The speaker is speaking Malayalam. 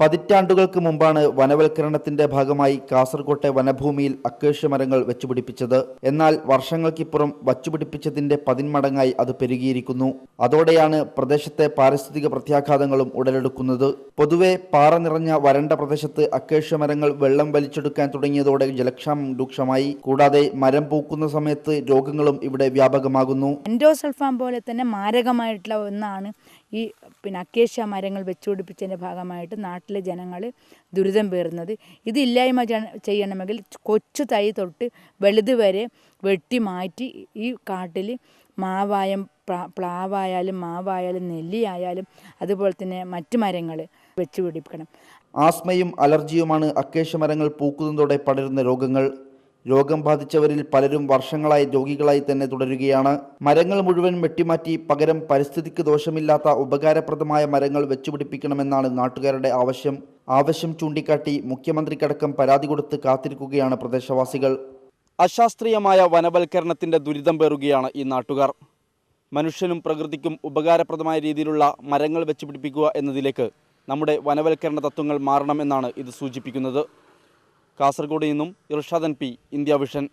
പതിറ്റാണ്ടുകൾക്ക് മുമ്പാണ് വനവൽക്കരണത്തിന്റെ ഭാഗമായി കാസർകോട്ടെ വനഭൂമിയിൽ അക്കേഷ്യ മരങ്ങൾ വെച്ചുപിടിപ്പിച്ചത്. എന്നാൽ വർഷങ്ങൾക്കിപ്പുറം വച്ചുപിടിപ്പിച്ചതിന്റെ പതിന്മടങ്ങായി അത് പെരുകിയിരിക്കുന്നു. അതോടെയാണ് പ്രദേശത്തെ പാരിസ്ഥിതിക പ്രത്യാഘാതങ്ങളും ഉടലെടുക്കുന്നത്. പൊതുവെ പാറ നിറഞ്ഞ വരണ്ട പ്രദേശത്ത് അക്കേഷ്യ മരങ്ങൾ വെള്ളം വലിച്ചെടുക്കാൻ തുടങ്ങിയതോടെ ജലക്ഷാമം രൂക്ഷമായി. കൂടാതെ മരം പൂക്കുന്ന സമയത്ത് രോഗങ്ങളും ഇവിടെ വ്യാപകമാകുന്നു. എൻഡോസൾഫാം പോലെ തന്നെ മാരകമായിട്ടുള്ള ഒന്നാണ് ഈ പിന്നെ അക്കേഷ്യ മരങ്ങൾ വെച്ചുപിടിപ്പിച്ചതിന്റെ ഭാഗമായിട്ട് നാട്ടിലെ ജനങ്ങൾ ദുരിതം പേറുന്നത്. ഇത് ഇല്ലായ്മ ജ- ചെയ്യണമെങ്കിൽ കൊച്ചു തൈ തൊട്ട് വലുത് വരെ വെട്ടി മാറ്റി ഈ കാട്ടിൽ മാവായം പ്ലാവായാലും മാവായാലും നെല്ലിയായാലും അതുപോലെ തന്നെ മറ്റു മരങ്ങൾ വെച്ച് പിടിപ്പിക്കണം. ആസ്മയും അലർജിയുമാണ് അക്കേഷ്യ മരങ്ങൾ പൂക്കുന്നതോടെ പടരുന്ന രോഗങ്ങൾ. രോഗം ബാധിച്ചവരിൽ പലരും വർഷങ്ങളായി രോഗികളായി തന്നെ തുടരുകയാണ്. മരങ്ങൾ മുഴുവൻ വെട്ടിമാറ്റി പകരം പരിസ്ഥിതിക്ക് ദോഷമില്ലാത്ത ഉപകാരപ്രദമായ മരങ്ങൾ വെച്ചുപിടിപ്പിക്കണമെന്നാണ് നാട്ടുകാരുടെ ആവശ്യം. ആവശ്യം ചൂണ്ടിക്കാട്ടി മുഖ്യമന്ത്രിക്കടക്കം പരാതി കൊടുത്ത് കാത്തിരിക്കുകയാണ് പ്രദേശവാസികൾ. അശാസ്ത്രീയമായ വനവൽക്കരണത്തിന്റെ ദുരിതം പേറുകയാണ് ഈ നാട്ടുകാർ. മനുഷ്യനും പ്രകൃതിക്കും ഉപകാരപ്രദമായ രീതിയിലുള്ള മരങ്ങൾ വെച്ച് പിടിപ്പിക്കുക എന്നതിലേക്ക് നമ്മുടെ വനവൽക്കരണ തത്വങ്ങൾ മാറണമെന്നാണ് ഇത് സൂചിപ്പിക്കുന്നത്. കാസർഗോഡ് നിന്നും ഇർഷാദൻ പി ഇന്ത്യ വിഷൻ.